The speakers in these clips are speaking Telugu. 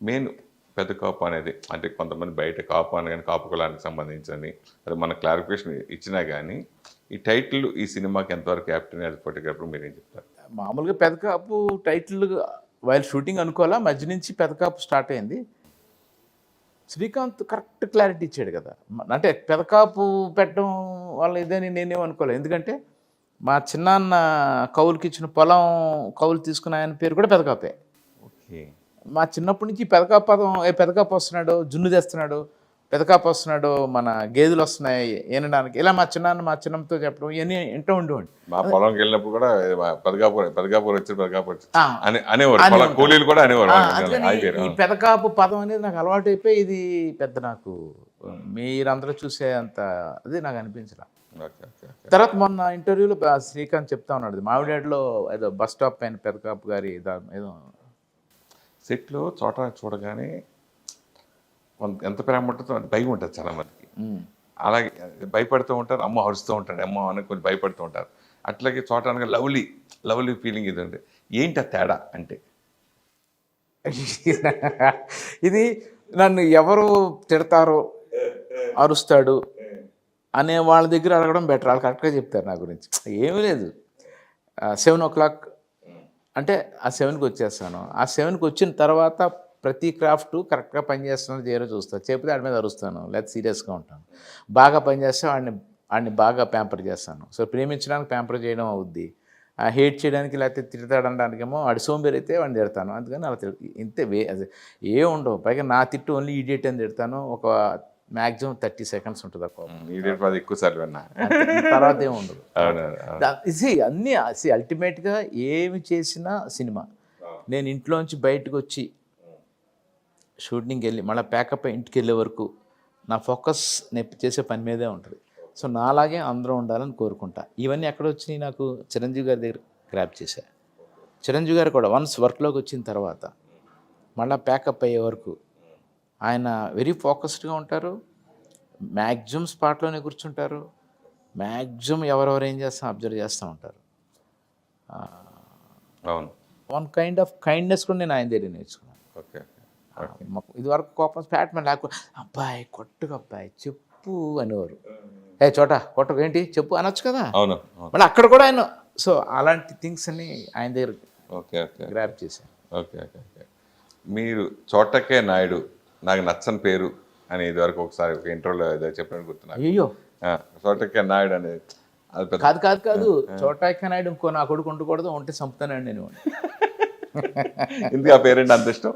మెయిన్ పెద్ద కాపు అనేది అంటే కొంతమంది బయట కాపు అని కానీ కాపు కులానికి సంబంధించని అది మన క్లారిఫికేషన్ ఇచ్చినా కానీ ఈ టైటిల్ ఈ సినిమాకి ఎంతవరకు క్యాప్టెన్ యాజ్ ఫోటోగ్రాఫర్ మీరు ఏం చెప్తారు? మామూలుగా పెదకాపు టైటిల్ వైల్ షూటింగ్ అనుకోవాలా మధ్య నుంచి పెదకాపు స్టార్ట్ అయింది. శ్రీకాంత్ కరెక్ట్ క్లారిటీ ఇచ్చాడు కదా. అంటే పెదకాపు పెట్టడం వల్ల ఇదని నేనేం అనుకోలేదు. ఎందుకంటే మా చిన్నాన్న కౌలుకి ఇచ్చిన పొలం కౌలు తీసుకున్న ఆయన పేరు కూడా పెదకాపే ఓకే. మా చిన్నప్పటి నుంచి పెదకాపు పదం ఏ పెదకాపు వస్తున్నాడు జున్ను తెస్తున్నాడు పెదకాపు వస్తున్నాడు మన గేదెలు వస్తున్నాయి ఏనడానికి. ఇలా మా చిన్నాన్న మా చిన్నమ్మతో చెప్పడం ఇవన్నీ ఇంటూ ఉండేవాడిని. మా పొలంకి వెళ్ళినప్పుడు కూడా పెదగాపూర్ పెదగాపూర్ వచ్చి పెదగాపూర్ వచ్చి అనేవారు. కూలీలు కూడా అనేవారు. ఈ పెదకాపు పదం అనేది నాకు అలవాటు అయిపోయి ఇది పెద్ద నాకు మీరందరూ చూసే అంత అది నాకు అనిపించరా ఓకే. తర్వాత మొన్న ఇంటర్వ్యూలో శ్రీకాంత్ చెప్తా ఉన్నాడు మామిడాడిలో ఏదో బస్ స్టాప్ పైన పెదకాపు గారి ఏదో సెట్లో చోట చూడగానే ఎంత ప్రేమ ఉంటుందో భయం ఉంటుంది చాలా మందికి. ఉమ్. అలాగే భయపడుతూ ఉంటారు అమ్మ అరుస్తూ ఉంటాడు అమ్మ అని కొంచెం భయపడుతూ ఉంటారు. అట్లాగే చోట అనగా లవ్లీ లవ్లీ ఫీలింగ్ ఇది ఉంది. ఏంటి ఆ తేడా అంటే? ఇది నన్ను ఎవరు తిడతారో అరుస్తాడు అనే వాళ్ళ దగ్గర అడగడం బెటర్ వాళ్ళు కరెక్ట్గా చెప్తారు నా గురించి. ఏమీ లేదు. సెవెన్ ఓ క్లాక్ అంటే ఆ సెవెన్కి వచ్చేస్తాను. ఆ సెవెన్కి వచ్చిన తర్వాత ప్రతి క్రాఫ్ట్ కరెక్ట్గా పనిచేస్తున్నది చేరో చూస్తాను చెప్తే వాడి మీద అరుస్తాను. లేదా సీరియస్గా ఉంటాను. బాగా పనిచేస్తే వాడిని వాడిని బాగా ప్యాంపర్ చేస్తాను. సో ప్రేమించడానికి ప్యాంపర్ చేయడం అవుద్ది. ఆ హేట్ చేయడానికి లేకపోతే తిడతాడనడానికేమో వాడి సోంబేరి అయితే వాడిని తిడతాను. అందుకని అలా తిడ ఇంతే వే అదే ఏ ఉండవు. పైగా నా తిట్టు ఓన్లీ ఈడియట్ అని తిడతాను. ఒక మ్యాక్సిమం థర్టీ సెకండ్స్ ఉంటుంది ఆ కోపం. అది ఎక్కువ సార్లు విన్నా. తర్వాత ఏమి ఉండదు. ఇది అన్నీ అల్టిమేట్గా ఏమి చేసినా సినిమా. నేను ఇంట్లోంచి బయటకు వచ్చి షూటింగ్కి వెళ్ళి మళ్ళీ ప్యాకప్ ఇంటికి వెళ్ళే వరకు నా ఫోకస్ నేను చేసే పని మీదే ఉంటుంది. సో నాలాగే అందరూ ఉండాలని కోరుకుంటా. ఇవన్నీ ఎక్కడ వచ్చినాయి నాకు? చిరంజీవి గారి దగ్గర గ్రాప్ చేశా. చిరంజీవి గారు కూడా వన్స్ వర్క్లోకి వచ్చిన తర్వాత మళ్ళీ ప్యాకప్ అయ్యే వరకు ఆయన వెరీ ఫోకస్డ్గా ఉంటారు. మ్యాక్సిమం స్పాట్లోనే కూర్చుంటారు. మ్యాక్సిమం ఎవరెవరు ఏం చేస్తాం అబ్జర్వ్ చేస్తూ ఉంటారు. అవును. వన్ కైండ్ ఆఫ్ కైండ్నెస్ కూడా నేను ఆయన దగ్గర నేర్చుకున్నాను. ఓకే మాకు ఇదివరకు కోపం బ్యాట్మెన్ లేకు అబ్బాయి కొట్టుకు అబ్బాయి చెప్పు అనేవారు. ఏ చోట కొట్టకు ఏంటి? చెప్పు అనొచ్చు కదా? అవును. మళ్ళీ అక్కడ కూడా ఆయన సో అలాంటి థింగ్స్ అన్ని ఆయన దగ్గర ఓకే ఓకే. గ్రాప్ చేశాను. Okay okay okay. మీరు చోటకే నాయుడు నాకు నచ్చని పేరు అని ఇదివరకు ఒకసారి ఒక ఇంటర్వ్యూలో ఏదో చెప్పినట్టు గుర్తున్నాను అయ్యో చోటకే నాయుడు అనేది అది కాదు కాదు కాదు. చోటా నాయుడు ఇంకో నా కొడుకు ఉండకూడదు ఉంటే చంపుతానండి నేను. ఎందుకు ఆ పేరేంటి అంత ఇష్టం?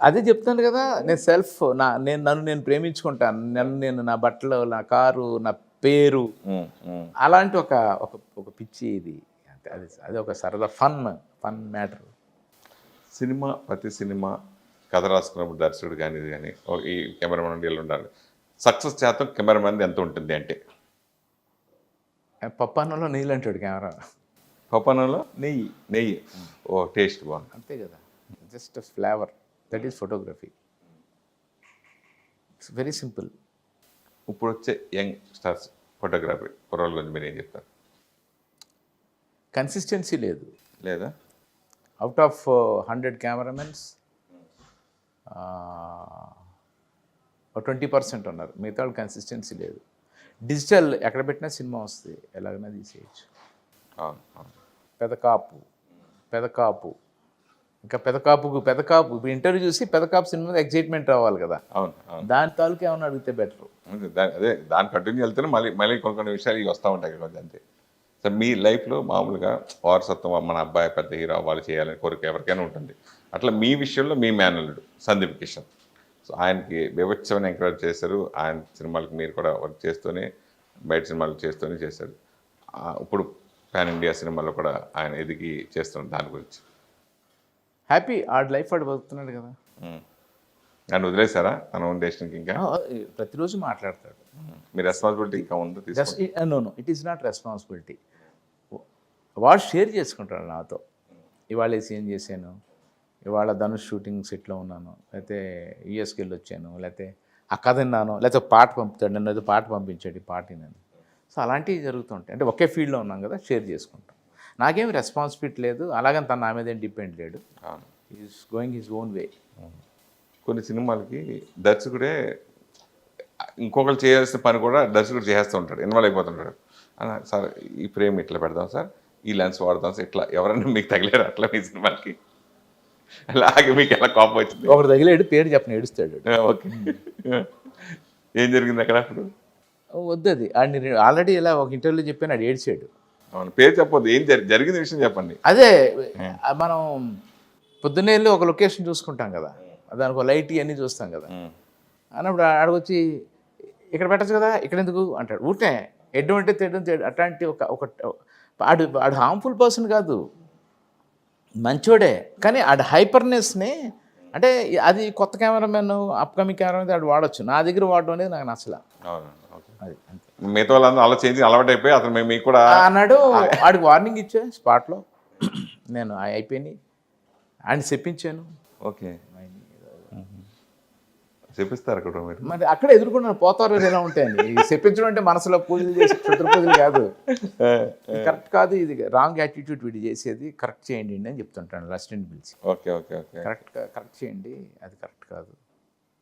అదే చెప్తాను కదా నేను సెల్ఫ్ నా నేను నన్ను నేను ప్రేమించుకుంటాను. నన్ను నేను నా బట్టలు నా కారు నా పేరు. అలాంటి ఒక ఒక పిచ్చి ఇది. అది అది ఒక సరదా ఫన్ ఫన్ మ్యాటర్. సినిమా ప్రతి సినిమా కథ రాసుకున్నప్పుడు దర్శకుడు కానీ ఇది కానీ ఈ కెమెరామెన్ వీళ్ళు ఉండాలి. సక్సెస్ శాతం కెమెరామెన్ ఎంత ఉంటుంది అంటే? పప్పాన్నంలో నీళ్ళు అంటాడు కెమెరా. పప్పనంలో నెయ్యి. నెయ్యి. ఓ టేస్ట్ బాగుంది. అంతే కదా. Just flavour. That is photography it's very simple ఇప్పుడు వచ్చే యంగ్ స్టార్స్ ఫోటోగ్రఫీ కుర్రోళ్ళ గురించి మీరు ఏం చెప్తారు? కన్సిస్టెన్సీ లేదు. లేదా? Out of hundred cameramens twenty percent ఉన్నారు. మిగతా వాళ్ళు కన్సిస్టెన్సీ లేదు. డిజిటల్ ఎక్కడ పెట్టినా సినిమా వస్తుంది. ఎలాగైనా తీసేయచ్చు. అవును అవును. పెదకాపు పెదకాపు. ఇంకా పెదకాపుకు పెదకాపు. ఇప్పుడు ఇంటర్వ్యూ చూసి పెదకాపు సినిమా ఎగ్జైట్మెంట్ రావాలి కదా. అవును దాని తాలూకు ఏమన్నా అడిగితే బెటర్ అదే దాని కంటిన్యూ వెళ్తేనే మళ్ళీ మళ్ళీ కొన్ని కొన్ని విషయాలు ఇవి వస్తూ ఉంటాయి కొంచెం అంతే. సో మీ లైఫ్లో మామూలుగా వారసత్వం మన అబ్బాయి పెద్ద హీరో అవ్వాలి చేయాలని కోరిక ఎవరికైనా ఉంటుంది. అట్లా మీ విషయంలో మీ మేనల్లుడు సందీప్ కిషన్. సో ఆయనకి వివత్సవని ఎంకరేజ్ చేశారు. ఆయన సినిమాలకు మీరు కూడా వర్క్ చేస్తూనే బయట సినిమాలు చేస్తూనే చేశారు. ఆ, ఇప్పుడు పాన్ ఇండియా సినిమాలో కూడా ఆయన ఎదిగి చేస్తున్నారు దాని గురించి. హ్యాపీ ఆడి లైఫ్ ఆడు బతుకుతున్నాడు కదా. ఆయన వదిలేశారా? తన ఓన్ డెస్టిన్కి ఇంకా? ఆ, ప్రతిరోజు మాట్లాడతాడు. మీ రెస్పాన్సిబిలిటీ ఇంకా ఉందో? తీసుకుంటారు just no no it is not responsibility వాడు షేర్ చేసుకుంటాడు నాతో. ఇవాళ సీన్ చేశాను? ఇవాళ ధనుష్ షూటింగ్ సెట్లో ఉన్నాను. లేకపోతే యూఎస్కి వెళ్ళి వచ్చాను లేకపోతే ఆ కథ విన్నాను. లేకపోతే పాట పంపుతాడు. నన్ను ఏదో పాట పంపించాడు ఈ పాట నేను సో అలాంటివి జరుగుతుంటాయి అంటే ఒకే ఫీల్డ్లో ఉన్నాం కదా షేర్ చేసుకుంటాం. నాకేం రెస్పాన్సిబిలిటీ లేదు. అలాగని తను నా మీద ఏం డిపెండ్ లేడు. Is going his own way కొన్ని సినిమాలకి దర్శకుడే ఇంకొకరు చేయాల్సిన పని కూడా దర్శకుడు చేస్తూ ఉంటాడు. ఇన్వాల్వ్ అయిపోతుంటాడు. సార్ ఈ ఫ్రేమ్ ఇట్లా పెడదాం సార్. ఈ లెన్స్ వాడదాం సార్. ఇట్లా ఎవరైనా మీకు తగిలేరు. అట్లా మీ సినిమాకి అలాగే మీకు ఎలా కోపం వచ్చింది? ఒకటి తగిలేడు పేరు చెప్పని ఏడుస్తాడు ఓకే. ఏం జరిగింది అక్కడ అప్పుడు? వద్దు అది. ఆడిని ఆల్రెడీ ఇలా ఒక ఇంటర్వ్యూలో చెప్పాను ఆడు ఏడ్చాడు. అవును పేరు చెప్పొద్దు. ఏం జరి జరిగిన విషయం చెప్పండి. అదే మనం పొద్దున్నే వెళ్ళి ఒక లొకేషన్ చూసుకుంటాం కదా. దానికి ఒక లైట్ ఇవన్నీ చూస్తాం కదా. అన్నప్పుడు ఆడకొచ్చి ఇక్కడ పెట్టచ్చు కదా? ఇక్కడ ఎందుకు? అంటాడు. ఊటే ఎడ్డు అంటే తెడ్డు అట్లాంటి ఒక ఒక ఆడు ఆడు హార్మ్ఫుల్ పర్సన్ కాదు. మంచోడే. కానీ ఆడు హైపర్నెస్ని అంటే అది కొత్త కెమెరామెన్ అప్కమింగ్ కెమెరామెన్ ఆడు వాడచ్చు. నా దగ్గర వాడడం అనేది నాకు నచ్చల. అది మిగతా వాళ్ళందరూ అలా చేంజ్ అలవాటు అయిపోయి అతను మేము మీకు కూడా అన్నాడు ఆడికి వార్నింగ్ ఇచ్చా స్పాట్లో. నేను అయిపోయినాయి. ఆయన చెప్పించాను. ఓకే. చెప్పిస్తారు అక్కడ మీరు. మరి అక్కడ ఎదుర్కొన్నాను పోతారు ఎలా ఉంటాయని ఈ చెప్పించడం అంటే మనసులో పూజలు చేసి క్షుద్ర పూజలు కాదు. కరెక్ట్ కాదు ఇది రాంగ్ యాటిట్యూడ్ వీడు చేసేది కరెక్ట్ చేయండి అని చెప్తుంటాను అసిస్టెంట్ పిలిచి. Okay okay okay. Correct correct చేయండి అది కరెక్ట్ కాదు.